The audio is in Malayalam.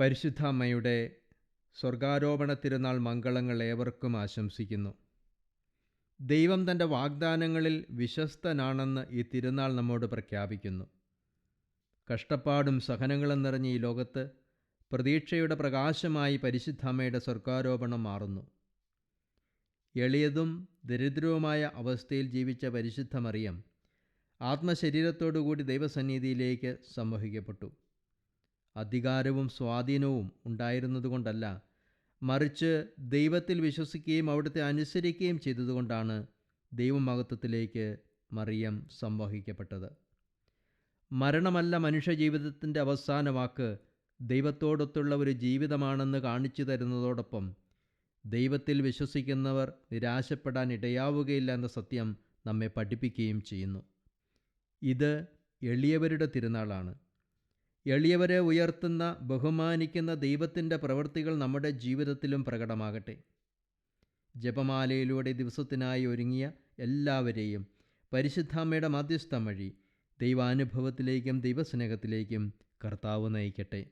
പരിശുദ്ധ അമ്മയുടെ സ്വർഗാരോപണ തിരുനാൾ മംഗളങ്ങൾ ഏവർക്കും ആശംസിക്കുന്നു. ദൈവം തന്റെ വാഗ്ദാനങ്ങളിൽ വിശ്വസ്തനാണെന്ന് ഈ തിരുനാൾ നമ്മോട് പ്രഖ്യാപിക്കുന്നു. കഷ്ടപ്പാടും സഹനങ്ങളും നിറഞ്ഞ ഈ ലോകത്ത് പ്രതീക്ഷയുടെ പ്രകാശമായി പരിശുദ്ധമ്മയുടെ സ്വർഗാരോപണം മാറുന്നു. എളിയതും ദരിദ്രവുമായ അവസ്ഥയിൽ ജീവിച്ച പരിശുദ്ധമറിയം ആത്മശരീരത്തോടുകൂടി ദൈവസന്നിധിയിലേക്ക് സംവഹിക്കപ്പെട്ടു. അധികാരവും സ്വാധീനവും ഉണ്ടായിരുന്നതുകൊണ്ടല്ല മറിച്ച് ദൈവത്തിൽ വിശ്വസിക്കുകയും അവിടുത്തെ അനുസരിക്കുകയും ചെയ്തതുകൊണ്ടാണ് ദൈവമഹത്വത്തിലേക്ക് മറിയം സംവഹിക്കപ്പെട്ടത്. മരണമല്ല മനുഷ്യജീവിതത്തിന്റെ അവസാന വാക്ക് ദൈവത്തോടൊത്തുള്ള ഒരു ജീവിതമാണെന്ന് കാണിച്ചു തരുന്നതോടൊപ്പം ദൈവത്തിൽ വിശ്വസിക്കുന്നവർ നിരാശപ്പെടാൻ ഇടയാവുകയില്ല എന്ന സത്യം നമ്മെ പഠിപ്പിക്കുകയും ചെയ്യുന്നു. ഇത് എളിയവരുടെ തിരുനാളാണ്. എളിയവരെ ഉയർത്തുന്ന ബഹുമാനിക്കുന്ന ദൈവത്തിന്റെ പ്രവൃത്തികൾ നമ്മുടെ ജീവിതത്തിലും പ്രകടമാകട്ടെ. ജപമാലയിലൂടെ ദിവസത്തിനായി ഒരുങ്ങിയ എല്ലാവരെയും പരിശുദ്ധാമ്മയുടെ മധ്യസ്ഥം വഴി ദൈവാനുഭവത്തിലേക്കും ദൈവസ്നേഹത്തിലേക്കും കർത്താവ് നയിക്കട്ടെ.